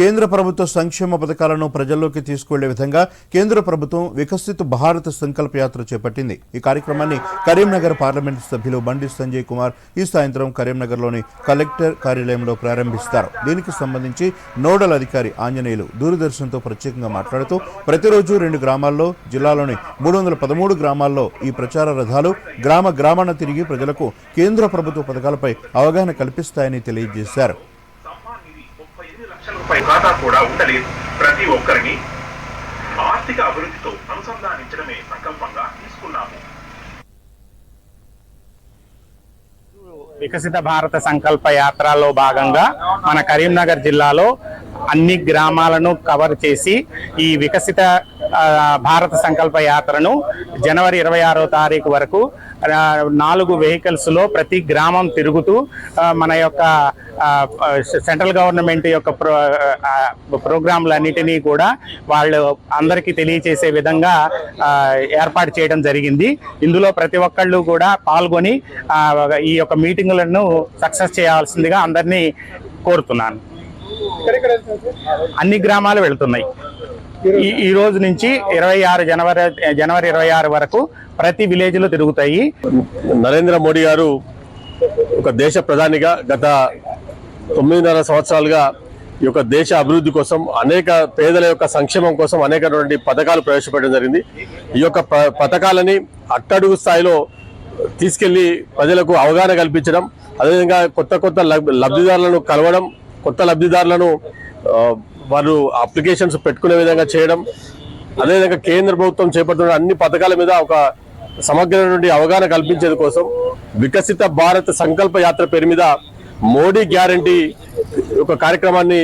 కేంద్ర ప్రభుత్వ సంక్షేమ పథకాలను ప్రజల్లోకి తీసుకువెళ్ళే విధంగా కేంద్ర ప్రభుత్వం వికసిత భారత్ సంకల్ప యాత్ర చేపట్టింది. ఈ కార్యక్రమాన్ని కరీంనగర్ పార్లమెంటు సభ్యులు బండి సంజయ్ కుమార్ ఈ సాయంత్రం కరీంనగర్లోని కలెక్టర్ కార్యాలయంలో ప్రారంభిస్తారు. దీనికి సంబంధించి నోడల్ అధికారి ఆంజనేయులు దూరదర్శన్తో ప్రత్యేకంగా మాట్లాడుతూ ప్రతిరోజు రెండు గ్రామాల్లో జిల్లాలోని మూడు వందల పదమూడు గ్రామాల్లో ఈ ప్రచార రథాలు గ్రామ గ్రామాన తిరిగి ప్రజలకు కేంద్ర ప్రభుత్వ పథకాలపై అవగాహన కల్పిస్తాయని తెలియజేశారు. ఎనిమిది ఖాతా కూడా ఉండలేదు ప్రతి ఒక్కరిని ఆర్థిక అభివృద్ధితో అనుసంధానించడమే సంకల్పంగా తీసుకున్నాము. వికసిత భారత సంకల్ప యాత్రలో భాగంగా మన కరీంనగర్ జిల్లాలో అన్ని గ్రామాలను కవర్ చేసి ఈ వికసిత భారత సంకల్ప యాత్రను జనవరి ఇరవై ఆరో తారీఖు వరకు నాలుగు వెహికల్స్లో ప్రతి గ్రామం తిరుగుతూ మన యొక్క సెంట్రల్ గవర్నమెంట్ యొక్క ప్రో ప్రోగ్రాంలన్నిటినీ కూడా వాళ్ళు అందరికీ తెలియచేసే విధంగా ఏర్పాటు చేయడం జరిగింది. ఇందులో ప్రతి ఒక్కళ్ళు కూడా పాల్గొని ఈ యొక్క మీటింగులను సక్సెస్ చేయాల్సిందిగా అందరినీ కోరుతున్నాను. అన్ని గ్రామాలు వెళ్తున్నాయి. ఈ రోజు నుంచి ఇరవై ఆరు జనవరి జనవరి ఇరవై ఆరు వరకు ప్రతి విలేజ్లో తిరుగుతాయి. నరేంద్ర మోడీ గారు ఒక దేశ ప్రధానిగా గత తొమ్మిదిన్నర సంవత్సరాలుగా ఈ యొక్క దేశ అభివృద్ధి కోసం అనేక పేదల యొక్క సంక్షేమం కోసం అనేకటువంటి పథకాలు ప్రవేశపెట్టడం జరిగింది. ఈ యొక్క ప- పథకాలని అట్టడుగు స్థాయిలో తీసుకెళ్ళి ప్రజలకు అవగాహన కల్పించడం అదేవిధంగా కొత్త కొత్త లబ్- లబ్ధిదారులను కలవడం కొత్త లబ్ధిదారులను వారు అప్లికేషన్స్ పెట్టుకునే విధంగా చేయడం అదేవిధంగా కేంద్ర ప్రభుత్వం చేపడుతున్న అన్ని పథకాల మీద ఒక సమగ్రమైనటువంటి అవగాహన కల్పించేది కోసం వికసిత భారత్ సంకల్ప యాత్ర పేరు మీద మోడీ గ్యారంటీ ఒక కార్యక్రమాన్ని